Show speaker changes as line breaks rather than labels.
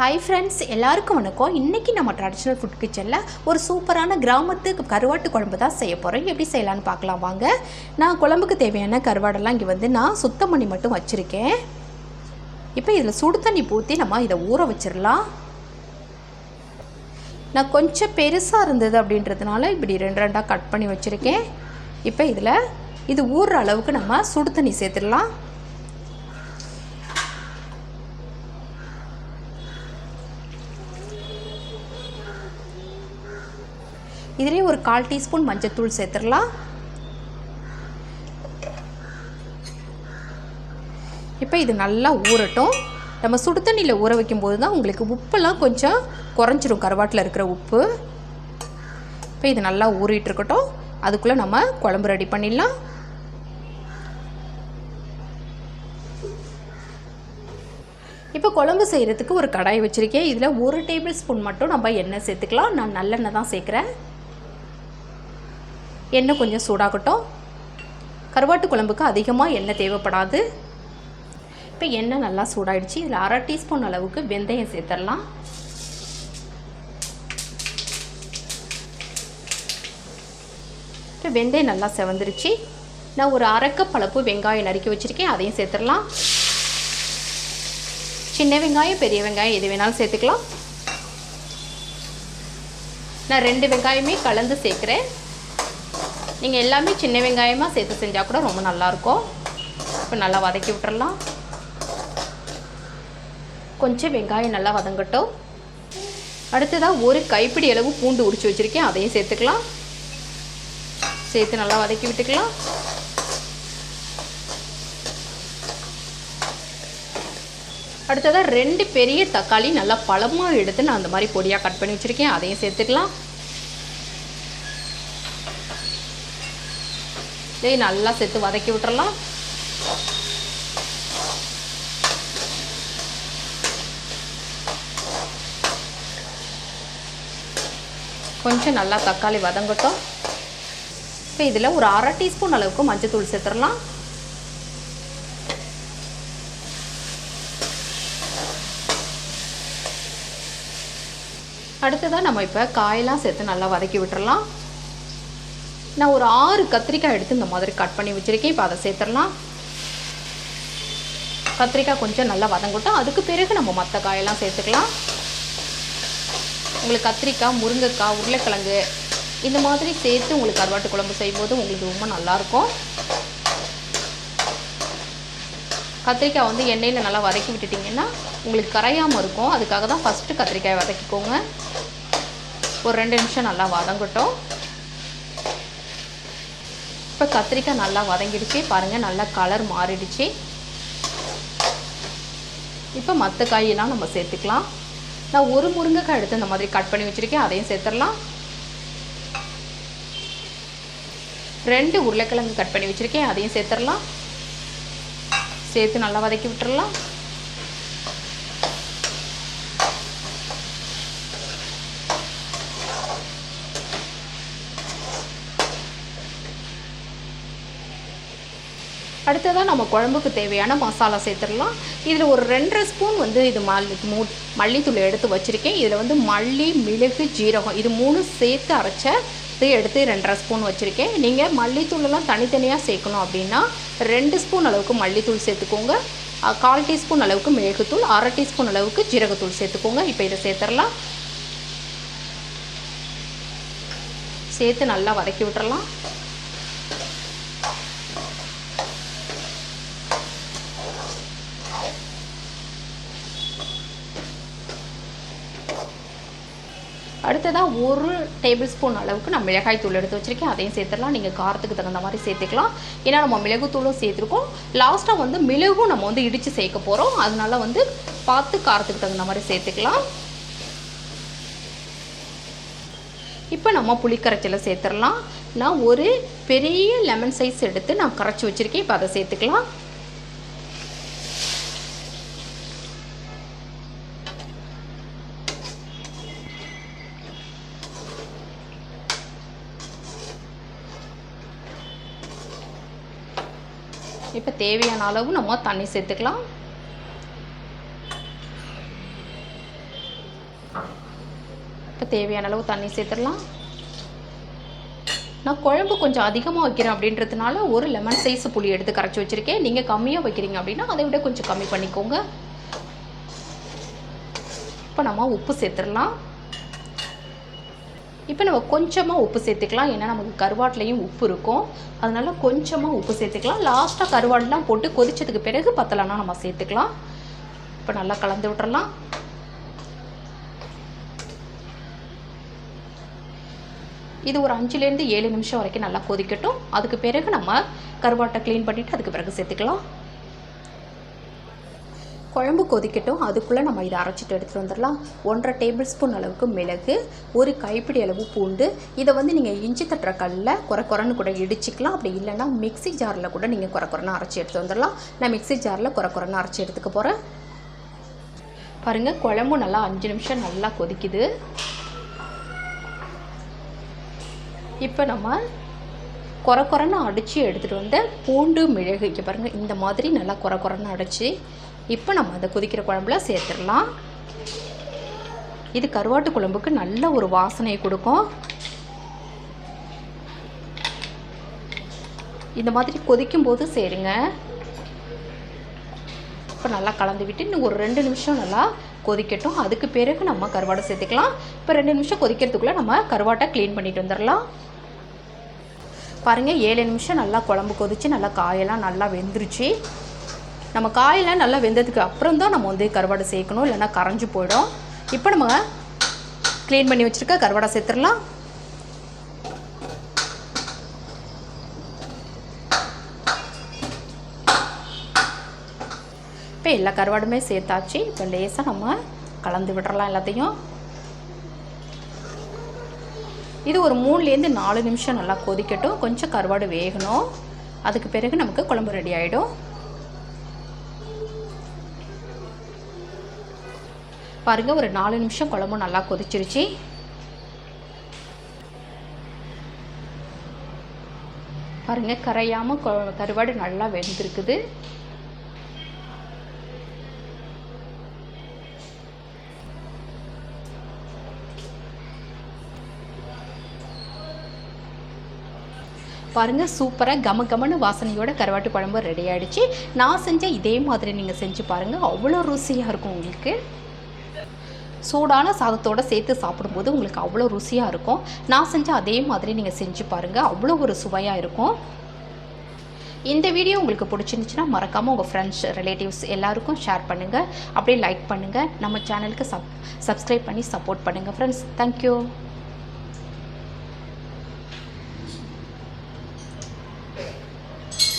Hi friends எல்லாருக்கும் வணக்கம். இன்றைக்கி நம்ம ட்ரெடிஷ்னல் ஃபுட் கிச்சனில் ஒரு சூப்பரான கிராமத்து கருவாட்டு குழம்பு தான் செய்ய போகிறோம் எப்படி செய்யலான்னு பார்க்கலாம். வாங்க. நான் குழம்புக்கு தேவையான கருவாடெல்லாம் இங்கே வந்து நான் சுத்தம் பண்ணி மட்டும் வச்சுருக்கேன். இப்போ இதில் சுடு தண்ணி ஊற்றி நம்ம இதை ஊற வச்சிடலாம். நான் கொஞ்சம் பெருசாக இருந்தது அப்படின்றதுனால இப்படி ரெண்டு ரெண்டாக கட் பண்ணி வச்சுருக்கேன். இப்போ இதில் இது ஊறுற அளவுக்கு நம்ம சுடு தண்ணி சேர்த்துடலாம். இதிலே ஒரு கால் டீஸ்பூன் மஞ்சத்தூள் சேர்த்துடலாம். இப்போ இது நல்லா ஊறட்டும். நம்ம சுடு தண்ணியில் ஊற வைக்கும்போது தான் உங்களுக்கு உப்பெல்லாம் கொஞ்சம் குறைஞ்சிரும் கருவாட்டில் இருக்கிற உப்பு. இப்போ இது நல்லா ஊறிட்டு இருக்கட்டும். அதுக்குள்ளே நம்ம குழம்பு ரெடி பண்ணிடலாம். இப்போ குழம்பு செய்கிறதுக்கு ஒரு கடாய் வச்சுருக்கேன். இதில் ஒரு டேபிள் ஸ்பூன் மட்டும் நம்ம எண்ணெய் சேர்த்துக்கலாம். நான் நல்லெண்ணெய் தான் சேர்க்குறேன். எண்ணெய் கொஞ்சம் சூடாகட்டும். கருவாட்டு குழம்புக்கு அதிகமாக எண்ணெய் தேவைப்படாது. இப்போ எண்ணெய் நல்லா சூடாயிடுச்சு. இதில் அரை டீஸ்பூன் அளவுக்கு வெந்தயம் சேர்த்துடலாம். இப்போ வெந்தயம் நல்லா செவந்துருச்சு. நான் ஒரு அரைக்கப் பழப்பு வெங்காயம் நறுக்கி வச்சுருக்கேன். அதையும் சேர்த்துடலாம். சின்ன வெங்காயம் பெரிய வெங்காயம் எது வேணாலும் சேர்த்துக்கலாம். நான் ரெண்டு வெங்காயமே கலந்து சேர்க்குறேன். நீங்கள் எல்லாமே சின்ன வெங்காயமாக சேர்த்து செஞ்சால் கூட ரொம்ப நல்லாயிருக்கும். இப்போ நல்லா வதக்கி விட்டுறலாம். கொஞ்சம் வெங்காயம் நல்லா வதங்கட்டும். அடுத்ததாக ஒரு கைப்பிடி அளவு பூண்டு உரிச்சு வச்சுருக்கேன். அதையும் சேர்த்துக்கலாம். சேர்த்து நல்லா வதக்கி விட்டுக்கலாம். அடுத்ததாக ரெண்டு பெரிய தக்காளி நல்லா பழமாக எடுத்து நான் அந்த மாதிரி பொடியாக கட் பண்ணி வச்சுருக்கேன். அதையும் சேர்த்துக்கலாம். இதையும் நல்லா சேர்த்து வதக்கி விட்டுறலாம். கொஞ்சம் நல்லா தக்காளி வதங்கட்டும். இப்போ இதில் ஒரு அரை டீஸ்பூன் அளவுக்கு மஞ்சத்தூள் சேர்த்துடலாம். அடுத்ததாக நம்ம இப்போ காயெல்லாம் சேர்த்து நல்லா வதக்கி விட்டுறலாம். நான் ஒரு ஆறு கத்திரிக்காய் எடுத்து இந்த மாதிரி கட் பண்ணி வச்சுருக்கேன். இப்போ அதை சேர்த்துடலாம். கத்திரிக்காய் கொஞ்சம் நல்லா வதங்கட்டும். அதுக்கு பிறகு நம்ம மற்ற காயெல்லாம் சேர்த்துக்கலாம். உங்களுக்கு கத்திரிக்காய் முருங்கைக்காய் உருளைக்கிழங்கு இந்த மாதிரி சேர்த்து உங்களுக்கு கருவாட்டு குழம்பு செய்யும்போது உங்களுக்கு ரொம்ப நல்லாயிருக்கும் கத்திரிக்காய் வந்து எண்ணெயில் நல்லா வதக்கி விட்டுட்டிங்கன்னா உங்களுக்கு கரையாமல் இருக்கும். அதுக்காக தான் ஃபஸ்ட்டு கத்திரிக்காய் வதக்கிக்கோங்க. ஒரு ரெண்டு நிமிஷம் நல்லா வதங்கட்டும். இப்போ கத்திரிக்காய் நல்லா வதங்கிடுச்சு. பாருங்கள் நல்லா கலர் மாறிடுச்சு. இப்போ மற்ற காயெல்லாம் நம்ம சேர்த்துக்கலாம். நான் ஒரு முருங்கைக்காய் எடுத்து இந்த மாதிரி கட் பண்ணி வச்சுருக்கேன். அதையும் சேர்த்துடலாம். ரெண்டு உருளைக்கிழங்கு கட் பண்ணி வச்சுருக்கேன். அதையும் சேர்த்துடலாம். சேர்த்து நல்லா வதக்கி விட்டுறலாம். அடுத்ததாக நம்ம குழம்புக்கு தேவையான மசாலா சேர்த்துடலாம். இதில் ஒரு ரெண்டரை ஸ்பூன் வந்து இது மல்லி மூ மல்லித்தூள் எடுத்து வச்சுருக்கேன். இதில் வந்து மல்லி மிளகு ஜீரகம் இது மூணு சேர்த்து அரைச்ச இது எடுத்து ரெண்டரை ஸ்பூன் வச்சுருக்கேன். நீங்கள் மல்லித்தூளெல்லாம் தனித்தனியாக சேர்க்கணும் அப்படின்னா ரெண்டு ஸ்பூன் அளவுக்கு மல்லித்தூள் சேர்த்துக்கோங்க. கால் டீஸ்பூன் அளவுக்கு மிளகுத்தூள் அரை டீஸ்பூன் அளவுக்கு ஜீரகத்தூள் சேர்த்துக்கோங்க. இப்போ இதை சேர்த்துடலாம். சேர்த்து நல்லா வதக்கி விட்டுறலாம். அடுத்ததாக ஒரு டேபிள் ஸ்பூன் அளவுக்கு நான் மிளகாய் தூள் எடுத்து வச்சுருக்கேன். அதையும் சேர்த்துடலாம். நீங்கள் காரத்துக்கு தகுந்த மாதிரி சேர்த்துக்கலாம். ஏன்னா நம்ம மிளகுத்தூளும் சேர்த்துருக்கோம். லாஸ்ட்டாக வந்து மிளகும் நம்ம வந்து இடித்து சேர்க்க போகிறோம் அதனால வந்து பார்த்து காரத்துக்கு தகுந்த மாதிரி சேர்த்துக்கலாம். இப்போ நம்ம புளிக்கரைச்சலை சேர்த்துடலாம். நான் ஒரு பெரிய லெமன் சைஸ் எடுத்து நான் கரைச்சி வச்சுருக்கேன். இப்போ அதை சேர்த்துக்கலாம். இப்போ தேவையான அளவு நம்ம தண்ணி சேர்த்துக்கலாம். இப்போ தேவையான அளவு தண்ணி சேர்த்துடலாம். நான் குழம்பு கொஞ்சம் அதிகமாக வைக்கிறேன் அப்படின்றதுனால ஒரு லெமன் சைஸ் புளி எடுத்து கரைச்சி வச்சுருக்கேன். நீங்கள் கம்மியாக வைக்கிறீங்க அப்படின்னா அதை விட கொஞ்சம் கம்மி பண்ணிக்கோங்க. இப்போ நம்ம உப்பு சேர்த்துடலாம். இப்போ நம்ம கொஞ்சமாக உப்பு சேர்த்துக்கலாம். ஏன்னா நமக்கு கருவாட்டிலையும் உப்பு இருக்கும். அதனால கொஞ்சமாக உப்பு சேர்த்துக்கலாம். லாஸ்ட்டாக கருவாடெலாம் போட்டு கொதித்ததுக்கு பிறகு பத்தலைனா நம்ம சேர்த்துக்கலாம். இப்போ நல்லா கலந்து விட்டுறலாம். இது ஒரு அஞ்சுலேருந்து ஏழு நிமிஷம் வரைக்கும் நல்லா கொதிக்கட்டும். அதுக்கு பிறகு நம்ம கருவாட்டை க்ளீன் பண்ணிவிட்டு அதுக்கு பிறகு சேர்த்துக்கலாம். குழம்பு கொதிக்கட்டும். அதுக்குள்ளே நம்ம இதை அரைச்சிட்டு எடுத்துகிட்டு வந்துடலாம். ஒன்றரை டேபிள் ஸ்பூன் அளவுக்கு மிளகு ஒரு கைப்பிடி அளவு பூண்டு. இதை வந்து நீங்கள் இஞ்சி தட்டுற கல்லில் குறை குறைன்னு கூட இடிச்சிக்கலாம். அப்படி இல்லைன்னா மிக்ஸி ஜாரில் கூட நீங்கள் குறை குறைன்னு அரைச்சி எடுத்து வந்துடலாம். நான் மிக்ஸி ஜாரில் குறை குறைன்னு அரைச்சி எடுத்துக்க போகிறேன் பாருங்கள் குழம்பு நல்லா அஞ்சு நிமிஷம் நல்லா கொதிக்குது. இப்போ நம்ம குறை குறைன்னு அடித்து எடுத்துகிட்டு வந்த பூண்டு மிளகு இங்கே பாருங்கள் இந்த மாதிரி நல்லா குறை குறைன்னு அடித்து இப்போ நம்ம அந்த கொதிக்கிற குழம்புல சேர்த்துடலாம். இது கருவாட்டு குழம்புக்கு நல்ல ஒரு வாசனையை கொடுக்கும். இந்த மாதிரி கொதிக்கும் போது சேருங்க. இப்போ நல்லா கலந்து விட்டு இன்னும் ஒரு ரெண்டு நிமிஷம் நல்லா கொதிக்கட்டும். அதுக்கு பிறகு நம்ம கருவாடை சேர்த்துக்கலாம். இப்போ ரெண்டு நிமிஷம் கொதிக்கிறதுக்குள்ளே நம்ம கருவாட்டை க்ளீன் பண்ணிட்டு வந்துடலாம். பாருங்கள் ஏழு நிமிஷம் நல்லா குழம்பு கொதித்து நல்லா காயெல்லாம் நல்லா வெந்துருச்சு. நம்ம காயெல்லாம் நல்லா வெந்ததுக்கு அப்புறம் தான் நம்ம வந்து கருவாடை சேர்க்கணும் இல்லைன்னா கரைஞ்சி போயிடும். இப்போ நம்ம க்ளீன் பண்ணி வச்சுருக்க கருவாடை சேர்த்துடலாம். இப்போ எல்லா கருவாடுமே சேர்த்தாச்சு. இப்போ லேசாக நம்ம கலந்து விடுறலாம் எல்லாத்தையும். இது ஒரு மூணுலேருந்து நாலு நிமிஷம் நல்லா கொதிக்கட்டும். கொஞ்சம் கருவாடு வேகணும். அதுக்கு பிறகு நமக்கு குழம்பு ரெடி ஆகிடும் பாருங்கள் ஒரு நாலு நிமிஷம் குழம்பு நல்லா கொதிச்சிருச்சு. பாருங்கள் கரையாமல் கருவாடு நல்லா வெந்திருக்குது. பாருங்கள் சூப்பராக கம கமன்னு வாசனையோட கருவாட்டு குழம்பு ரெடி ஆகிடுச்சு நான் செஞ்ச இதே மாதிரி நீங்கள் செஞ்சு பாருங்கள் அவ்வளோ ருசியாக இருக்கும் உங்களுக்கு. சூடான சாதத்தோடு சேர்த்து சாப்பிடும்போது உங்களுக்கு அவ்வளோ ருசியாக இருக்கும். நான் செஞ்ச அதே மாதிரி நீங்கள் செஞ்சு பாருங்கள் அவ்வளோ ஒரு சுவையாக இருக்கும். இந்த வீடியோ உங்களுக்கு பிடிச்சிருந்துச்சுன்னா மறக்காமல் உங்கள் ஃப்ரெண்ட்ஸ் ரிலேட்டிவ்ஸ் எல்லாருக்கும் ஷேர் பண்ணுங்கள் அப்படியே லைக் பண்ணுங்கள் நம்ம சேனலுக்கு சப் சப்ஸ்கிரைப் பண்ணி சப்போர்ட் பண்ணுங்கள் ஃப்ரெண்ட்ஸ் தேங்க்யூ